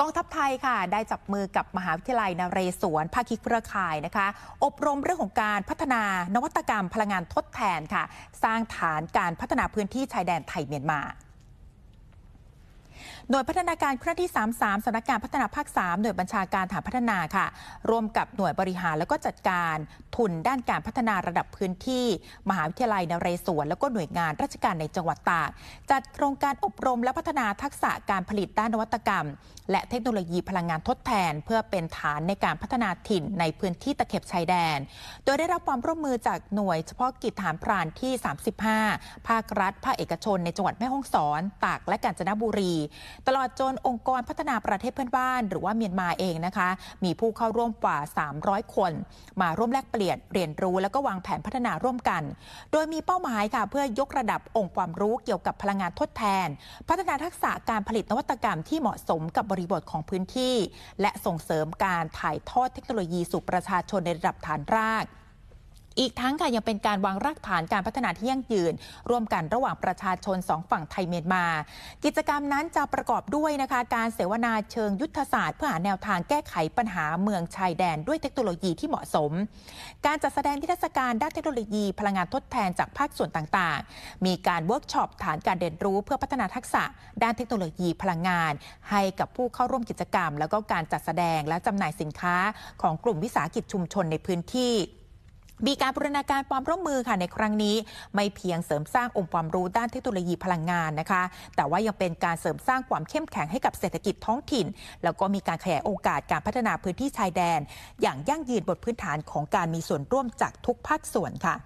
กองทัพไทยค่ะ ได้จับมือกับมหาวิทยาลัยนเรศวรภาคีเครือข่ายนะคะ อบรมเรื่องของการพัฒนานวัตกรรมพลังงานทดแทนค่ะ สร้างฐานการพัฒนาพื้นที่ชายแดนไทยเมียนมา หน่วยพัฒนาการเคลื่อนที่ 33สำนักงานพัฒนาภาค 3 หน่วยบัญชาการฐานพัฒนาค่ะ ร่วมกับหน่วยบริหารแล้วก็จัดการทุนด้านการพัฒนาระดับพื้นที่ มหาวิทยาลัยนเรศวร แล้วก็หน่วยงานราชการในจังหวัดตาก จัดโครงการอบรมและพัฒนาทักษะการผลิตด้านนวัตกรรม และเทคโนโลยีพลังงานทดแทน เพื่อเป็นฐานในการพัฒนาถิ่นในพื้นที่ตะเข็บชายแดน โดยได้รับความร่วมมือจากหน่วยเฉพาะกิจฐานพรานที่ 35 ภาครัฐ ภาคเอกชนในจังหวัดแม่ฮ่องสอน ตากและกาญจนบุรีตลอดจนองค์กรพัฒนาประเทศเพื่อนบ้าน หรือว่าเมียนมาเองนะคะ มีผู้เข้าร่วมกว่า 300 คน มาร่วมแลกเปลี่ยนเรียนรู้ แล้วก็วางแผนพัฒนาร่วมกัน โดยมีเป้าหมายค่ะ เพื่อยกระดับองค์ความรู้เกี่ยวกับพลังงานทดแทน พัฒนาทักษะการผลิตนวัตกรรมที่เหมาะสมกับบริบทของพื้นที่ และส่งเสริมการถ่ายทอดเทคโนโลยีสู่ประชาชนในระดับฐานราก อีกทั้งค่ะยังเป็นการวางรากฐานการพัฒนาที่ยั่งยืน ร่วมกันระหว่างประชาชนสองฝั่งไทยเมียนมา กิจกรรมนั้นจะประกอบด้วยนะคะการเสวนาเชิงยุทธศาสตร์ เพื่อหาแนวทางแก้ไขปัญหาเมืองชายแดนด้วยเทคโนโลยีที่เหมาะสม การจัดแสดงนิทรรศการด้านเทคโนโลยีพลังงานทดแทนจากภาคส่วนต่างๆ มีการเวิร์กช็อปฐานการเรียนรู้เพื่อพัฒนาทักษะด้านเทคโนโลยีพลังงาน ให้กับผู้เข้าร่วมกิจกรรม แล้วก็การจัดแสดงและจำหน่ายสินค้าของกลุ่มวิสาหกิจชุมชนในพื้นที่ มีการบูรณาการความร่วมมือค่ะในครั้งนี้ ไม่เพียงเสริมสร้างองค์ความรู้ด้านเทคโนโลยีพลังงานนะคะ แต่ว่ายังเป็นการเสริมสร้างความเข้มแข็งให้กับเศรษฐกิจท้องถิ่น แล้วก็มีการขยายโอกาสการพัฒนาพื้นที่ชายแดน อย่างยั่งยืนบนพื้นฐานของการมีส่วนร่วมจากทุกภาคส่วนค่ะ